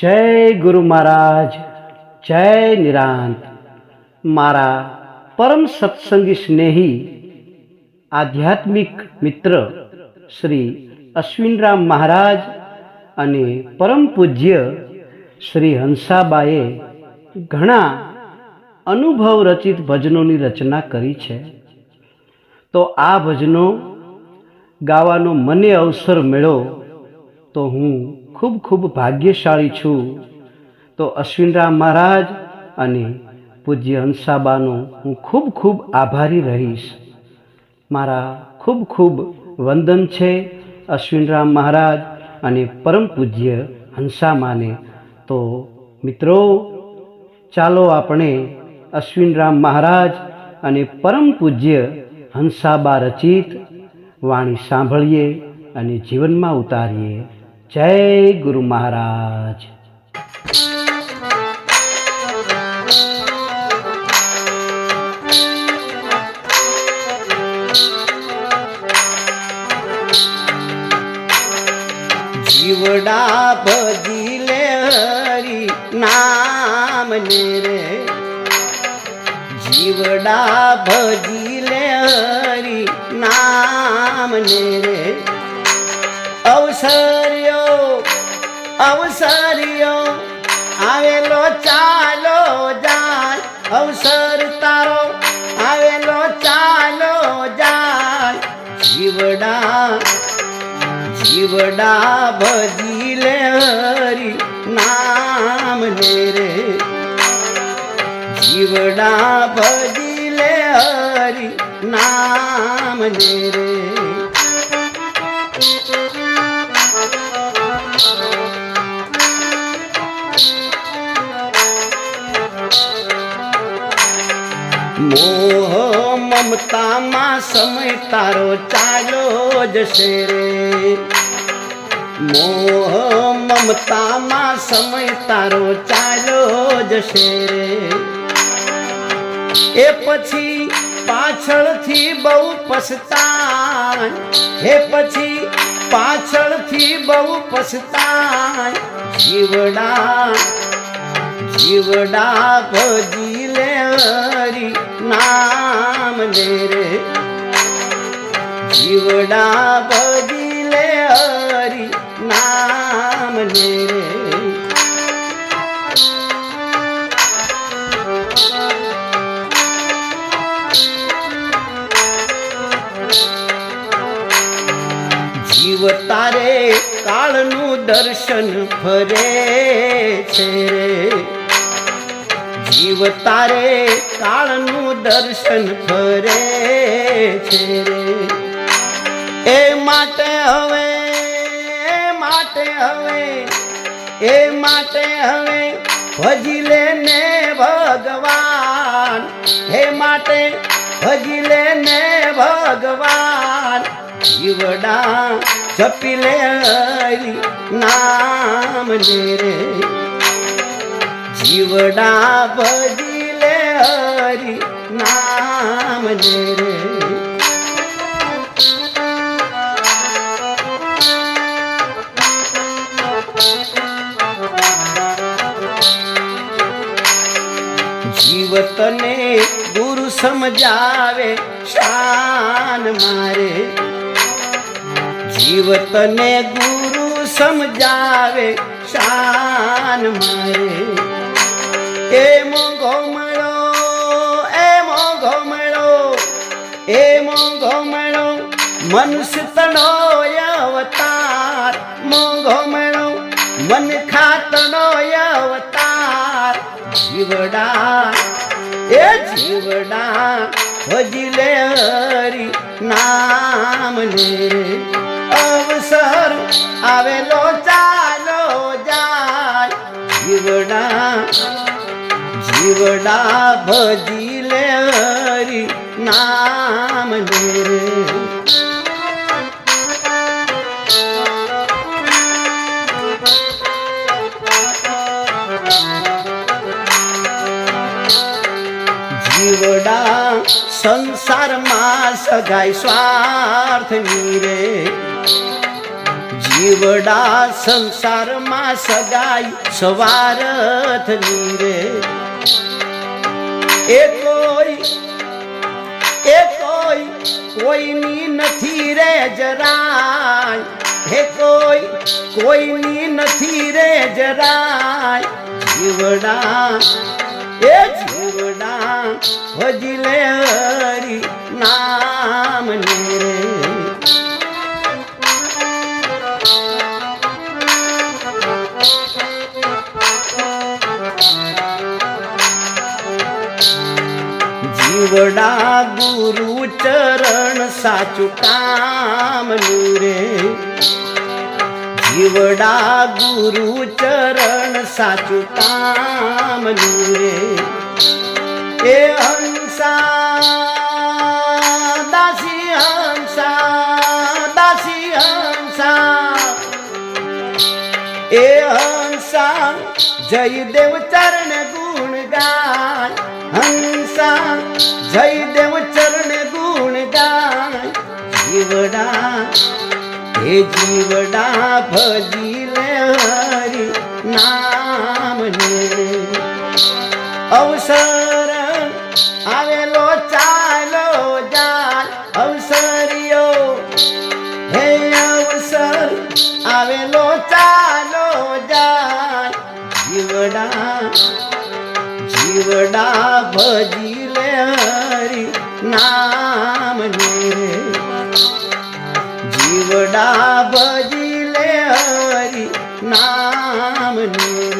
જય ગુરુ મહારાજ, જય નિરાંત. મારા પરમ સત્સંગી સ્નેહી, આધ્યાત્મિક મિત્ર શ્રી અશ્વિનરામ મહારાજ અને પરમ પૂજ્ય શ્રી હંસાબાએ ઘણા અનુભવ રચિત ભજનોની રચના કરી છે. તો આ ભજનો ગાવાનો મને અવસર મળ્યો તો હું ખૂબ ખૂબ ભાગ્યશાળી છું. તો અશ્વિનરામ મહારાજ અને પૂજ્ય હંસાબાનો હું ખૂબ ખૂબ આભારી રહીશ. મારા ખૂબ ખૂબ વંદન છે અશ્વિનરામ મહારાજ અને પરમ પૂજ્ય હંસામાને. તો મિત્રો, ચાલો આપણે અશ્વિનરામ મહારાજ અને પરમ પૂજ્ય હંસાબા રચિત વાણી સાંભળીએ અને જીવનમાં ઉતારીએ. જય ગુરુ મહારાજ. જીવડા ભજીલે હરી નામ ને રે. જીવડા ભજીલે હરી નામ ને રે. અવસર્યો અવસર્યો આવેલો ચાલો જાય. અવસર તારો, આવેલો ચાલો જાય. જીવડા જીવડા ભજીલે હરી નામ લે રે. જીવડા ભજીલે હરી નામ લે રે. મોહ મમતામાં સમય તારો ચાલો જશે રે. મોહ મમતામાં સમય તારો ચાલો જશે રે. એ પછી પાછળથી બહુ પછતાય. હે પછી પાછળથી બહુ પછતાય. જીવડા જીવડા ભજીલે હરી નામ ને રે. જીવડા ભજીલે હરી નામ રે. જીવ તારે કાળનું દર્શન ફરે છે રે. જીવ તારે કાળનું દર્શન ફરે છે રે. એ માટે હવે, એ માટે હવે, એ માટે હવે ભજી લે ને ભગવાન. હે માટે ભજી લે ને ભગવાન. જીવડા જપી લે નામ રે. જીવડા ભજી લે હરી નામ ને રે. જીવતને ગુરુ સમજાવે શાન મારે. જીવતને ગુરુ સમજાવે શાન મારે. એ મોંઘો મળો, એ મોંઘો મળો, એ મોંઘો મળો, મનુષ્ય તનો અવતાર. મોંઘો મળો મન ખાતનો અવતાર. જીવડા એ જીવડા ભજીલે હરી નામ ને રે અવસર આવેલો ચાલો જાય. જીવડા જીવડા ભજીલે હરી નામ રે. જીવડા સંસારમાં સગાઈ સ્વાર્થની રે જીવડા સંસારમાં સગાઈ સવારથની રે કોઈ એ કોઈ કોઈની નથી રે જરાય. હે કોઈ કોઈની નથી રે જરાય. જીવડા, એ જીવડા ભજી લે હરી નામ જીવડા ગુરુ ચરણ સાચું કામનું રે જીવડા ગુરુ ચરણ સાચું કામનું રે એ હંસા, દાસી હંસા દાસી હંસા. એ હંસા જયદેવ ચરણ ગુણ ગાય. હંસા જયદેવ ચરણ ગુણ ગાય, જીવડા, હે જીવડા, ભજી લે હરી નામ ને. અવસર આવેલો ચાલો જાય અવસરિયો, હે અવસર આવેલો ચાલો જાય જીવડા જીવડા ભજી લે હરી નામ રે જીવડા ભજી લે હરી નામ રે